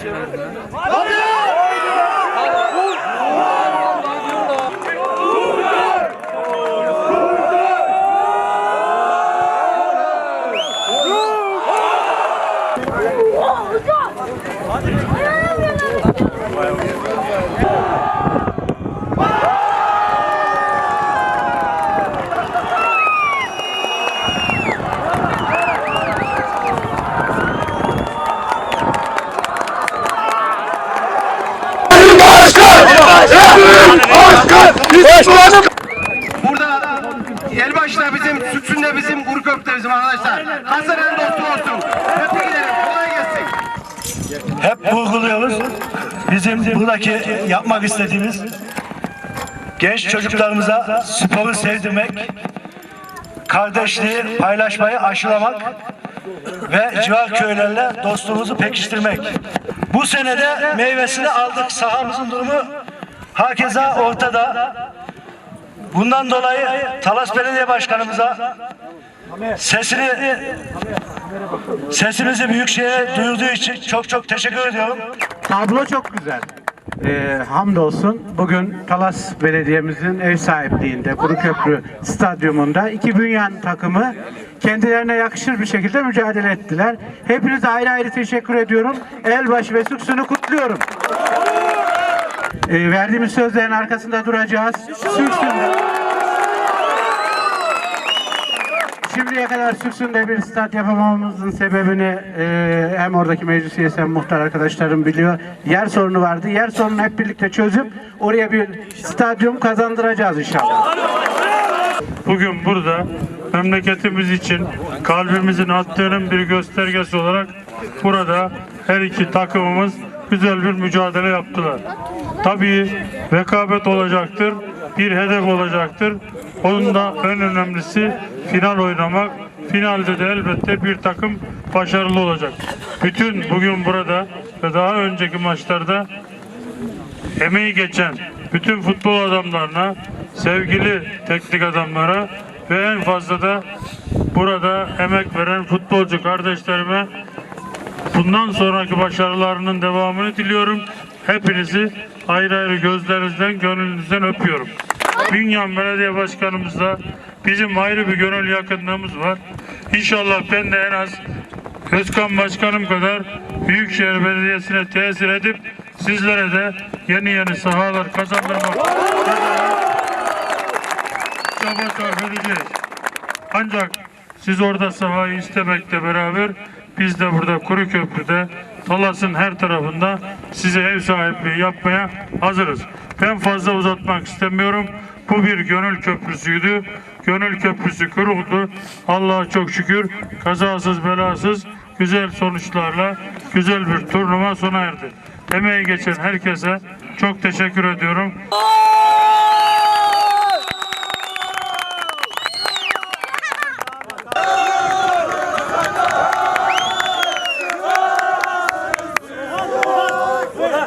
Tabii. Başkanım. Burada Elbaşı'da bizim, Sütsün'de bizim, Kuruköprü'de bizim arkadaşlar. Hasan en dostu olsun. Tebrik ederim. Kolay gelsin. hep vurguluyoruz. Bizim buradaki yapmak istediğimiz genç çocuklarımıza sporu sevdirmek, kardeşliği paylaşmayı aşılamak ve civar köylerle dostluğumuzu pekiştirmek. Bu senede meyvesini aldık. Sahamızın durumu hakeza ortada. Bundan dolayı Talas Belediye Başkanımıza sesini sesimizi Büyükşehir'e duyurduğu için çok çok teşekkür ediyorum. Tablo çok güzel. Ee, hamdolsun bugün Talas Belediye'mizin ev sahipliğinde Kuruköprü Stadyumunda iki bünyan takımı kendilerine yakışır bir şekilde mücadele ettiler. Hepinize ayrı ayrı teşekkür ediyorum. Elbaşı ve Süksün'ü kutluyorum. Ee, verdiğimiz sözlerin arkasında duracağız. Süksün'de Şimdiye kadar Süksün'de bir stat yapamamamızın sebebini e, hem oradaki meclis üyesi hem muhtar arkadaşlarım biliyor. Yer sorunu vardı. Yer sorununu hep birlikte çözüp oraya bir stadyum kazandıracağız inşallah. Bugün burada memleketimiz için kalbimizin attığının bir göstergesi olarak burada her iki takımımız güzel bir mücadele yaptılar. Tabii rekabet olacaktır, bir hedef olacaktır. Onun da en önemlisi final oynamak. Finalde de elbette bir takım başarılı olacak. Bütün bugün burada ve daha önceki maçlarda emeği geçen bütün futbol adamlarına, sevgili teknik adamlara ve en fazla da burada emek veren futbolcu kardeşlerime bundan sonraki başarılarının devamını diliyorum. Hepinizi ayrı ayrı gözlerinizden, gönlünüzden öpüyorum. Bünyan Belediye Başkanımızla bizim ayrı bir gönül yakınlığımız var. İnşallah ben de en az Özkan Başkanım kadar Büyükşehir Belediyesi'ne tesir edip sizlere de yeni yeni sahalar kazandırmak çaba sarf edeceğiz. Ancak siz orada sahayı istemekle beraber biz de burada Kuru Köprü'de Talas'ın her tarafında size ev sahipliği yapmaya hazırız. Ben fazla uzatmak istemiyorum. Bu bir gönül köprüsüydü. Gönül köprüsü kuruldu. Allah'a çok şükür kazasız belasız güzel sonuçlarla güzel bir turnuva sona erdi. Emeği geçen herkese çok teşekkür ediyorum.